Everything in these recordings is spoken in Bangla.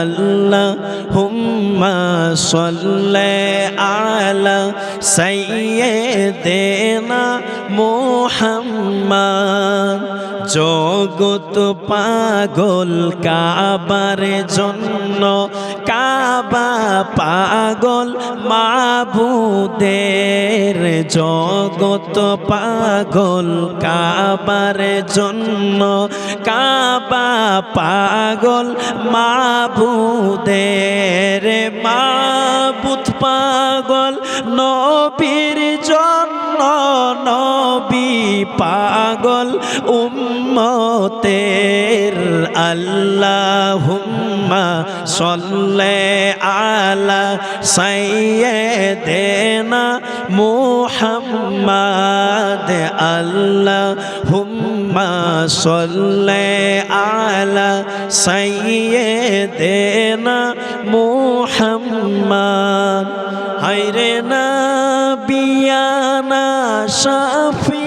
আল্লাহ হুম্মা সল্লে আলা সাইয়্যিদিনা মুহাম্মদ। জগত পাগল কাবার জন্য, কাবা পাগল মাবুদের জগত পাগল কাবার জন্য, কাবা পাগল মাবুদের মাবুত পাগল নবীর জন্য, নবী পাগল উম্মতের আল্লাহুম্মা সল্লে আলা সাইয়্যিদিনা মুহাম্মাদ আল্লাহুম্মা সল্লে আলা সাইয়্যিদিনা মুহাম্মাদ। হায়রে নবিয়ানা শাফিয়ানা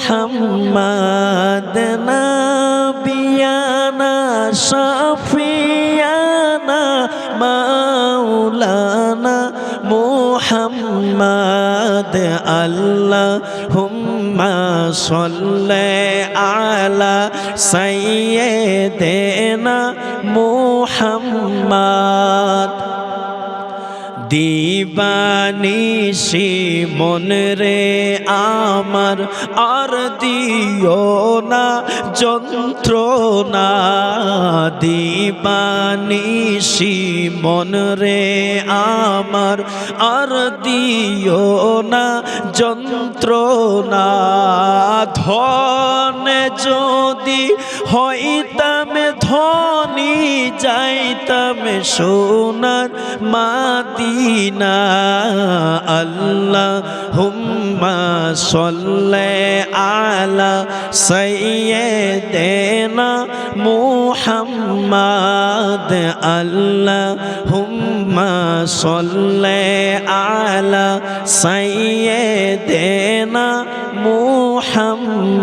মুহাম্মদ নবিয়ানা শাফিয়ানা মাওলানা মুহাম্মদ আল্লাহুম্মা সল্লে আলা সাইয়্যিদিনা মুহাম্মদ দিবানিসি মন রে আমার, আর দিও না যন্ত্রণা। দিবানিসি মন রে আমার, আর দিও না যন্ত্রণা। ধন যদি হইতাম ধনী যাইতাম সোনার মাদিনা। আল্লাহ হুম্মা সল্লে আলা সাইয়্যিদিনা মুহাম্মাদ। আল্লাহ হুম্মা সল্লে আলা সাইয়্যিদিনা মুহাম্মাদ।